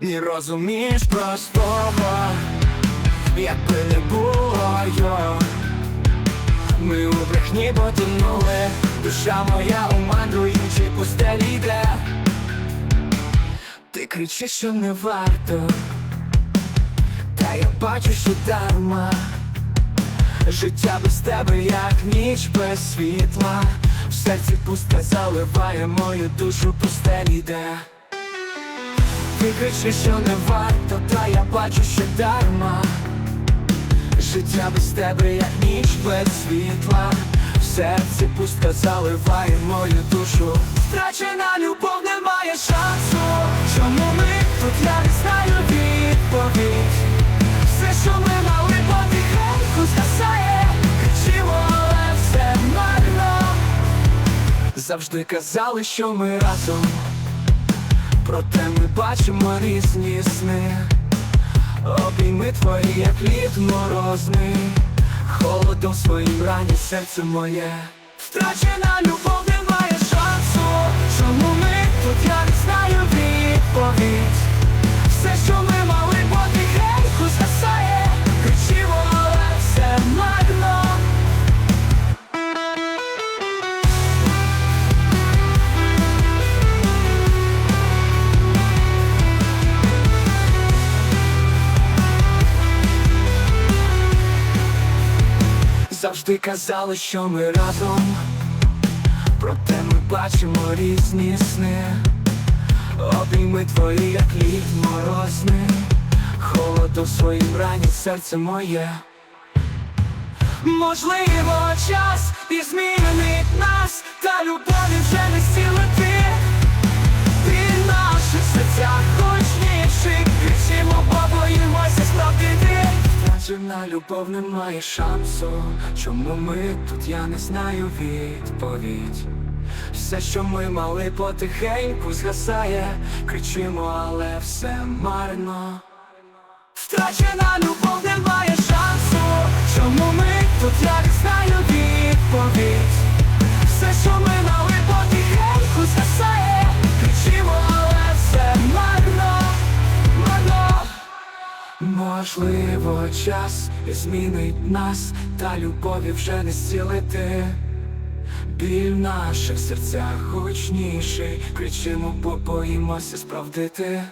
не розумієш простого, якби не було. Ми у брехні потонули, душа моя у мандруючій пустелі йде. Ти кричиш, що не варто, та я бачу, що дарма. Життя без тебе, як ніч без світла. В серці пустка заливає мою душу пустелі йде Ти кричиш, що не варто, та я бачу, що дарма. Життя без тебе, як ніч без світла. В серці пустка заливає мою душу. Втрачена любов немає шансу. Чому ми тут, я не знаю відповідь. Все, що ми мали потихеньку згасає. Кричимо, але все марно Завжди казали, що ми разом Проте ми бачимо різні сни. Обійми твої, як лід морозний. Холодом своїм рані серце моє. Втрачена любов Завжди казали, що ми разом, проте ми бачимо різні сни. Обійми твої, як лід морозний, холодом своїм рані серце моє. Можливо, час і змінить Любов немає шансу. Чому ми тут, я не знаю відповідь. Все, що ми мали потихеньку згасає. Кричимо, але все марно. Втрачена любов немає шансу. Чому ми тут, я не знаю відповідь. Все, що ми Можливо, час змінить нас, та любові вже не зцілити. Біль в наших серцях гучніший, кричимо, бо боїмося справдити